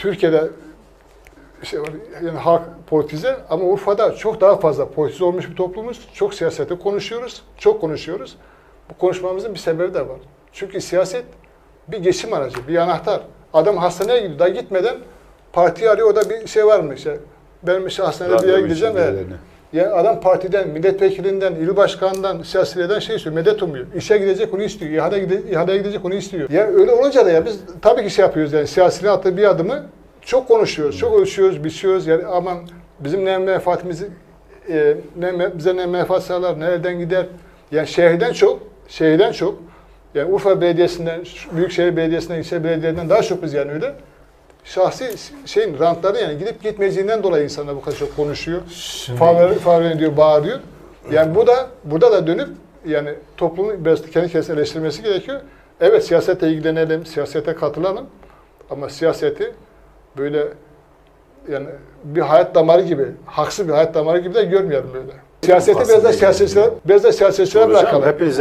Türkiye'de şey var, yani halk politize ama Urfa'da çok daha fazla politize olmuş bir toplumuz. Çok siyasete konuşuyoruz, çok konuşuyoruz. Bu konuşmamızın bir sebebi de var. Çünkü siyaset bir geçim aracı, bir anahtar. Adam hastaneye gidiyor, daha gitmeden partiyi arıyor, orada bir şey var mı işte. Ben işte hastanede bir yere gideceğim ve. Ya adam partiden, milletvekilinden, il başkanından, siyasiden şey istiyor, medet umuyor. İşe gidecek onu istiyor, ihale gide, ihaleye gidecek onu istiyor. Ya öyle olunca da ya biz tabii ki şey yapıyoruz yani siyasinin attığı bir adımı çok konuşuyoruz, çok ölçüyoruz, biçiyoruz. Yani aman bizim ne menfaatimizi, e, ne, bize ne menfaat sağlar, nereden gider. Yani şehirden çok, şehirden çok, yani Urfa Belediyesi'nden, Büyükşehir Belediyesi'nden, ilçe belediyelerinden daha çok biz yani öyle. Şahsi şeyin rantları yani gidip gitmeyeceğinden dolayı insanlar bu kadar çok konuşuyor. Favori, favori diyor, bağırıyor. Yani bu da burada da dönüp yani toplumun biraz kendi kendisini eleştirmesi gerekiyor. Evet siyasete ilgilenelim, siyasete katılalım ama siyaseti böyle yani bir hayat damarı gibi, haksız bir hayat damarı gibi de görmeyelim böyle. Siyaseti biraz da siyasetçiler, biraz da siyasetçiler bırakalım. hepinize